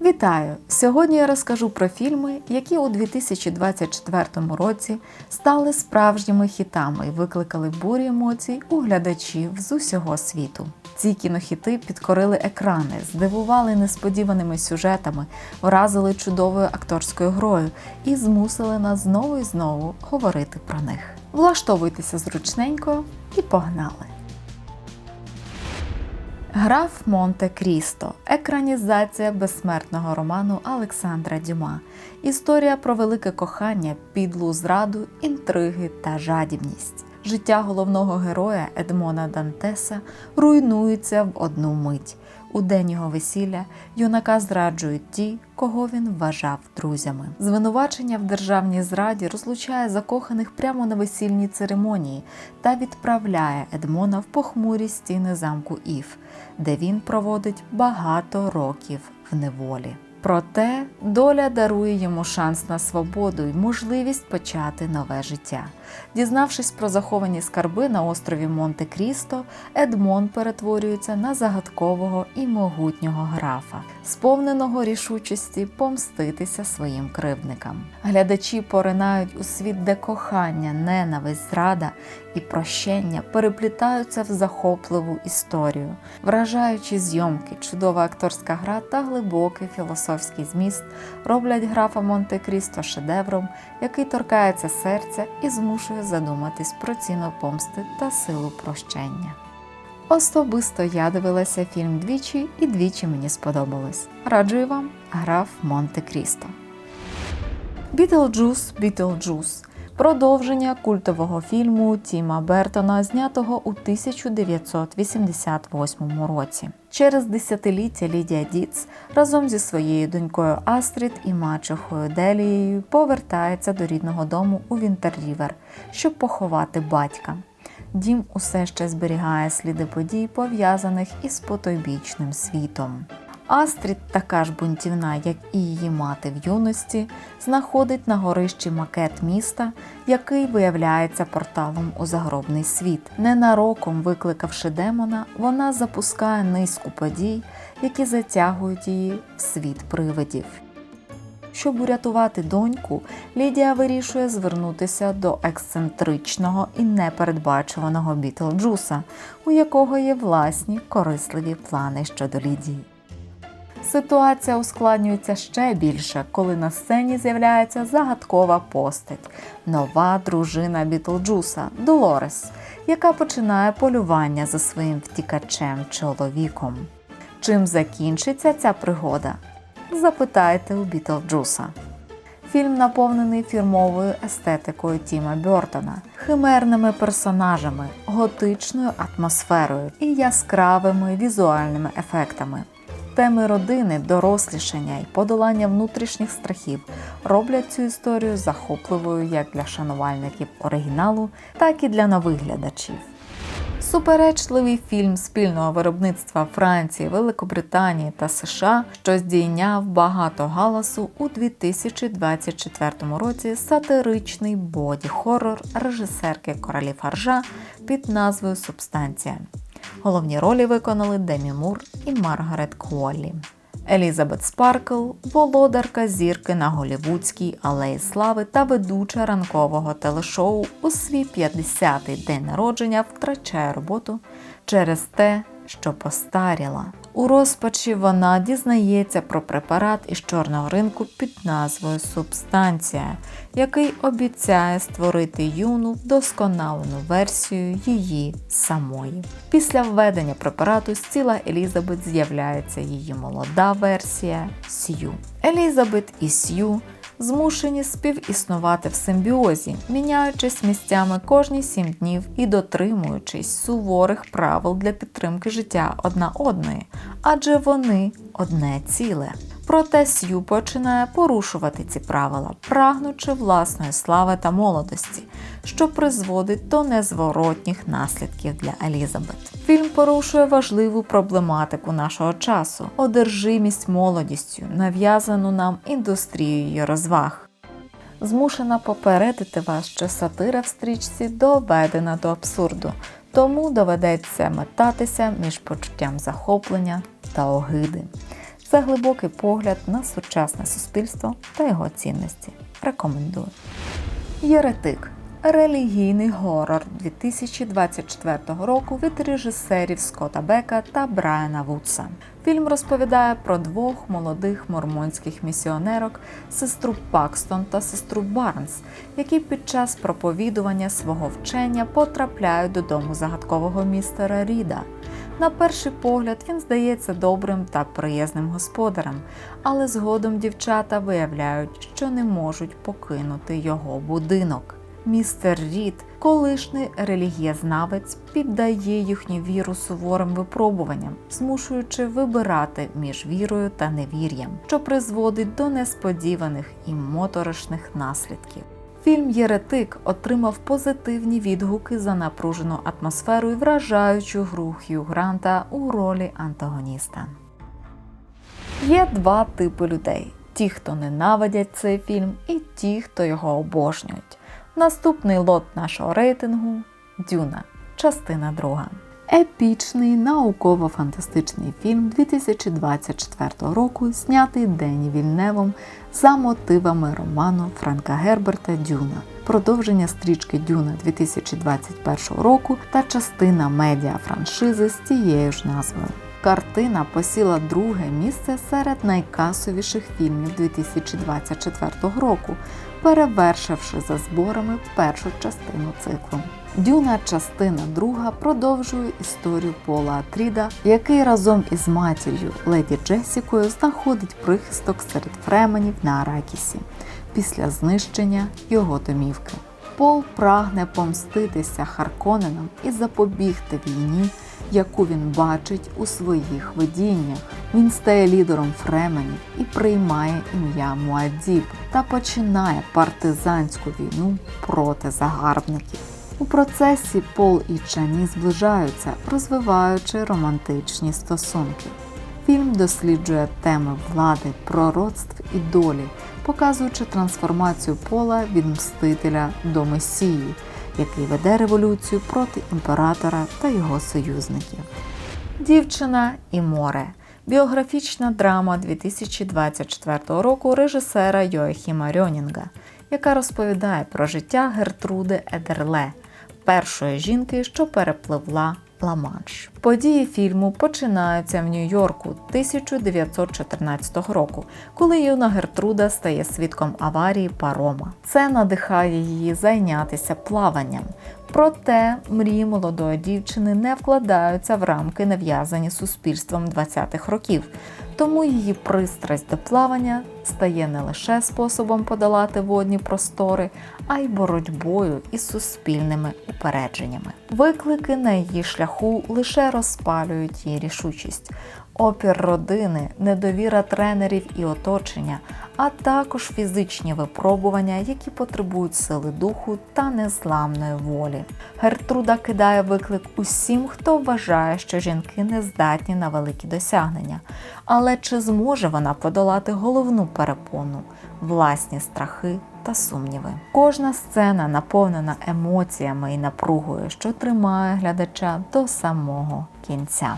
Вітаю! Сьогодні я розкажу про фільми, які у 2024 році стали справжніми хітами і викликали бурі емоцій у глядачів з усього світу. Ці кінохіти підкорили екрани, здивували несподіваними сюжетами, вразили чудовою акторською грою і змусили нас знову і знову говорити про них. Влаштовуйтеся зручненько і погнали! Граф Монте Крісто екранізація безсмертного роману Олександра Дюма. Історія про велике кохання, підлу зраду, інтриги та жадібність. Життя головного героя Едмона Дантеса руйнується в одну мить. У день його весілля юнака зраджують ті, кого він вважав друзями. Звинувачення в державній зраді розлучає закоханих прямо на весільній церемонії та відправляє Едмона в похмурі стіни замку Ів, де він проводить багато років в неволі. Проте доля дарує йому шанс на свободу і можливість почати нове життя. Дізнавшись про заховані скарби на острові Монте Крісто, Едмон перетворюється на загадкового і могутнього графа, сповненого рішучості помститися своїм кривдникам. Глядачі поринають у світ, де кохання, ненависть, зрада і прощення переплітаються в захопливу історію, вражаючі зйомки, чудова акторська гра та глибокий філософський зміст роблять графа Монте Крісто шедевром, який торкається серця і змушує задуматись про ціну помсти та силу прощення. Особисто я дивилася фільм двічі і двічі мені сподобалось. Раджую вам граф Монте Крісто. Бітлджус Бітлджус продовження культового фільму Тіма Бертона, знятого у 1988 році. Через десятиліття Лідія Діц разом зі своєю донькою Астрід і мачехою Делією повертається до рідного дому у Вінтер-Рівер, щоб поховати батька. Дім усе ще зберігає сліди подій, пов'язаних із потойбічним світом. Астрід, така ж бунтівна, як і її мати в юності, знаходить на горищі макет міста, який виявляється порталом у загробний світ. Ненароком викликавши демона, вона запускає низку подій, які затягують її в світ привидів. Щоб урятувати доньку, Лідія вирішує звернутися до ексцентричного і непередбачуваного Бітлджуса, у якого є власні корисливі плани щодо Лідії. Ситуація ускладнюється ще більше, коли на сцені з'являється загадкова постать нова дружина Бітлджуса Долорес, яка починає полювання за своїм втікачем чоловіком. Чим закінчиться ця пригода? Запитайте у Бітлджуса. Фільм наповнений фірмовою естетикою Тіма Бьортона, химерними персонажами, готичною атмосферою і яскравими візуальними ефектами. Теми родини, дорослішання і подолання внутрішніх страхів роблять цю історію захопливою як для шанувальників оригіналу, так і для нових глядачів. Суперечливий фільм спільного виробництва Франції, Великобританії та США, що здійняв багато галасу у 2024 році сатиричний боді-хоррор режисерки Королі Фаржа під назвою Субстанція. Головні ролі виконали Демі Мур і Маргарет Куоллі. Елізабет Спаркл, володарка зірки на голівудській алеї слави та ведуча ранкового телешоу у свій 50-й день народження втрачає роботу через те, що постаріла. У розпачі вона дізнається про препарат із чорного ринку під назвою Субстанція, який обіцяє створити юну вдосконалену версію її самої. Після введення препарату з тіла Елізабет з'являється її молода версія Сью. Елізабет і Сью змушені співіснувати в симбіозі, міняючись місцями кожні сім днів і дотримуючись суворих правил для підтримки життя одна одної, адже вони одне ціле. Проте Сью починає порушувати ці правила, прагнучи власної слави та молодості, що призводить до незворотніх наслідків для Елізабет. Фільм порушує важливу проблематику нашого часу одержимість молодістю, нав'язану нам індустрією розваг. Змушена попередити вас, що сатира в стрічці доведена до абсурду, тому доведеться метатися між почуттям захоплення та огиди. Це глибокий погляд на сучасне суспільство та його цінності. Рекомендую. Єретик релігійний горор 2024 року від режисерів Скотта Бека та Брайана Вудса. Фільм розповідає про двох молодих мормонських місіонерок, сестру Пакстон та сестру Барнс, які під час проповідування свого вчення потрапляють додому загадкового містера Ріда. На перший погляд він здається добрим та приязним господарем, але згодом дівчата виявляють, що не можуть покинути його будинок. Містер Рід, колишній релігієзнавець, піддає їхню віру суворим випробуванням, змушуючи вибирати між вірою та невір'ям, що призводить до несподіваних і моторошних наслідків. Фільм Єретик отримав позитивні відгуки за напружену атмосферу і вражаючу гру Хью Гранта у ролі антагоніста. Є два типи людей: ті, хто ненавидять цей фільм, і ті, хто його обожнюють. Наступний лот нашого рейтингу Дюна, частина друга. Епічний науково-фантастичний фільм 2024 року, знятий Дені Вільневом за мотивами роману Франка Герберта Дюна, продовження стрічки Дюна 2021 року та частина медіа франшизи з тією ж назвою. Картина посіла друге місце серед найкасовіших фільмів 2024 року, перевершивши за зборами першу частину циклу. Дюна, частина друга, продовжує історію Пола Атріда, який разом із матір'ю леді Джесікою знаходить прихисток серед фременів на Аракісі після знищення його домівки. Пол прагне помститися Харконенам і запобігти війні, яку він бачить у своїх видіннях. Він стає лідером Фременів і приймає ім'я Муаддіб та починає партизанську війну проти загарбників. У процесі Пол і Чані зближаються, розвиваючи романтичні стосунки. Фільм досліджує теми влади, пророцтв і долі, показуючи трансформацію пола від мстителя до месії, який веде революцію проти імператора та його союзників. Дівчина і море. Біографічна драма 2024 року режисера Йоахіма Рьонінга, яка розповідає про життя Гертруди Едерле, першої жінки, що перепливла Ла-Манш. Події фільму починаються в Нью-Йорку 1914 року, коли юна Гертруда стає свідком аварії парома. Це надихає її зайнятися плаванням. Проте мрії молодої дівчини не вкладаються в рамки, нав'язані суспільством 20-х років. Тому її пристрасть до плавання стає не лише способом подолати водні простори, а й боротьбою із суспільними упередженнями. Виклики на її шляху лише розпалюють її рішучість. Опір родини, недовіра тренерів і оточення, а також фізичні випробування, які потребують сили духу та незламної волі. Гертруда кидає виклик усім, хто вважає, що жінки не здатні на великі досягнення. Але чи зможе вона подолати головну перепону, власні страхи та сумніви? Кожна сцена наповнена емоціями і напругою, що тримає глядача до самого кінця.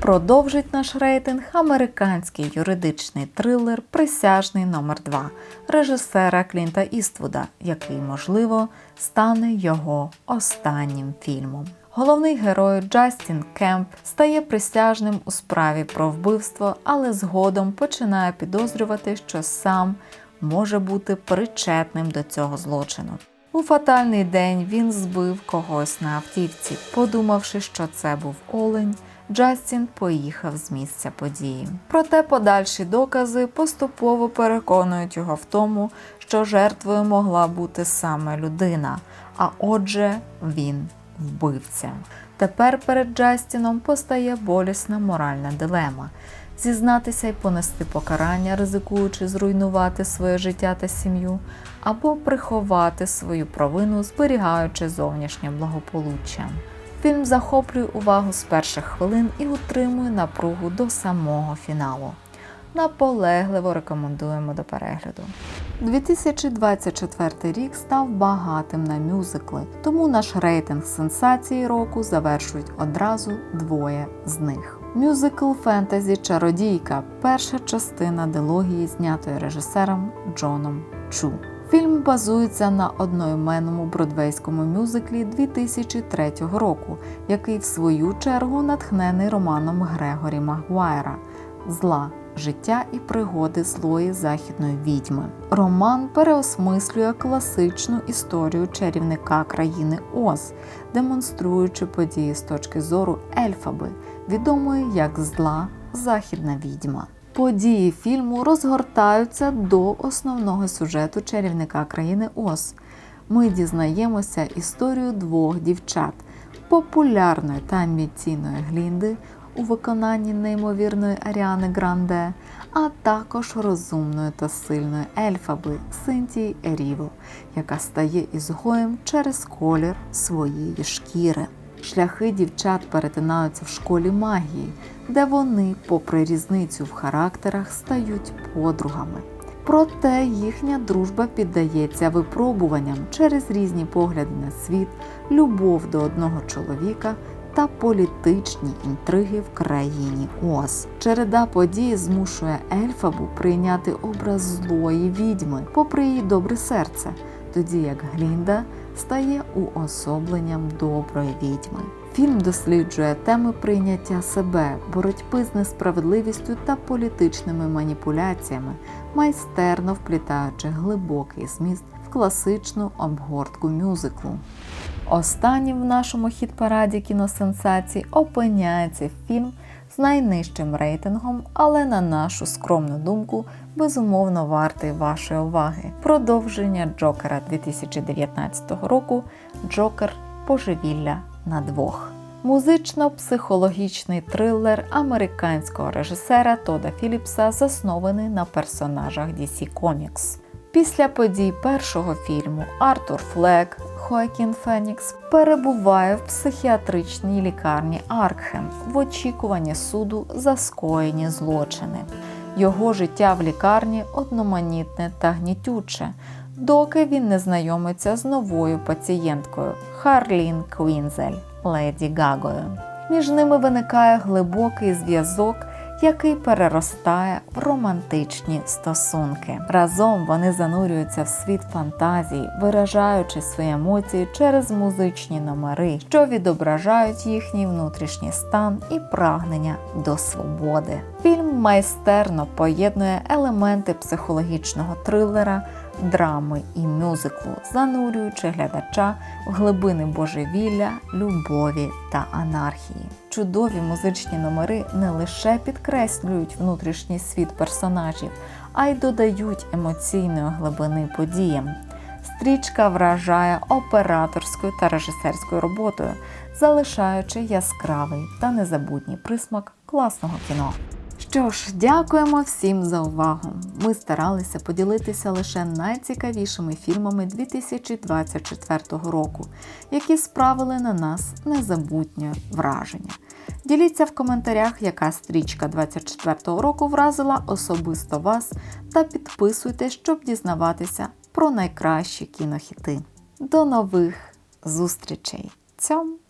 Продовжить наш рейтинг американський юридичний трилер Присяжний номер 2 режисера Клінта Іствуда, який, можливо, стане його останнім фільмом. Головний герой Джастін Кемп стає присяжним у справі про вбивство, але згодом починає підозрювати, що сам може бути причетним до цього злочину. У фатальний день він збив когось на автівці, подумавши, що це був олень. Джастін поїхав з місця події. Проте подальші докази поступово переконують його в тому, що жертвою могла бути саме людина, а отже, він вбивця. Тепер перед Джастіном постає болісна моральна дилема. Зізнатися і понести покарання, ризикуючи зруйнувати своє життя та сім'ю, або приховати свою провину, зберігаючи зовнішнє благополуччя. Фільм захоплює увагу з перших хвилин і утримує напругу до самого фіналу. Наполегливо рекомендуємо до перегляду. 2024 рік став багатим на мюзикли, тому наш рейтинг сенсації року завершують одразу двоє з них. Мюзикл фентезі Чародійка перша частина дилогії, знятої режисером Джоном Чу. Фільм базується на одноіменному бродвейському мюзиклі 2003 року, який в свою чергу натхнений романом Грегорі Магуайра Зла життя і пригоди злої західної відьми. Роман переосмислює класичну історію чарівника країни Оз, демонструючи події з точки зору Ельфаби, відомої як зла західна відьма. Події фільму розгортаються до основного сюжету чарівника країни Оз. Ми дізнаємося історію двох дівчат популярної та амбіційної Глінди у виконанні неймовірної Аріани Гранде, а також розумної та сильної ельфаби Синтії Еріво, яка стає ізгоєм через колір своєї шкіри. Шляхи дівчат перетинаються в школі магії, де вони, попри різницю в характерах, стають подругами. Проте їхня дружба піддається випробуванням через різні погляди на світ, любов до одного чоловіка та політичні інтриги в країні Оз. Череда подій змушує Ельфабу прийняти образ злої відьми, попри її добре серце, тоді як Глінда стає уособленням доброї відьми. Фільм досліджує теми прийняття себе, боротьби з несправедливістю та політичними маніпуляціями, майстерно вплітаючи глибокий зміст в класичну обгортку мюзиклу. Останнім в нашому хіт-параді кіносенсацій опиняється фільм з найнижчим рейтингом, але на нашу скромну думку, безумовно вартий вашої уваги. Продовження Джокера 2019 року Джокер Божевілля на двох. Музично-психологічний трилер американського режисера Тода Філіпса заснований на персонажах DC Comics. Після подій першого фільму Артур Флек Хоакін Фенікс перебуває в психіатричній лікарні Аркхем в очікуванні суду за скоєні злочини. Його життя в лікарні одноманітне та гнітюче, доки він не знайомиться з новою пацієнткою Харлін Квінзель Леді Гагою. Між ними виникає глибокий зв'язок який переростає в романтичні стосунки. Разом вони занурюються в світ фантазії, виражаючи свої емоції через музичні номери, що відображають їхній внутрішній стан і прагнення до свободи. Фільм майстерно поєднує елементи психологічного трилера. Драми і мюзиклу, занурюючи глядача в глибини божевілля, любові та анархії. Чудові музичні номери не лише підкреслюють внутрішній світ персонажів, а й додають емоційної глибини подіям. Стрічка вражає операторською та режисерською роботою, залишаючи яскравий та незабутній присмак класного кіно. Що ж, дякуємо всім за увагу. Ми старалися поділитися лише найцікавішими фільмами 2024 року, які справили на нас незабутнє враження. Діліться в коментарях, яка стрічка 24 року вразила особисто вас, та підписуйтесь, щоб дізнаватися про найкращі кінохіти. До нових зустрічей! Цьом!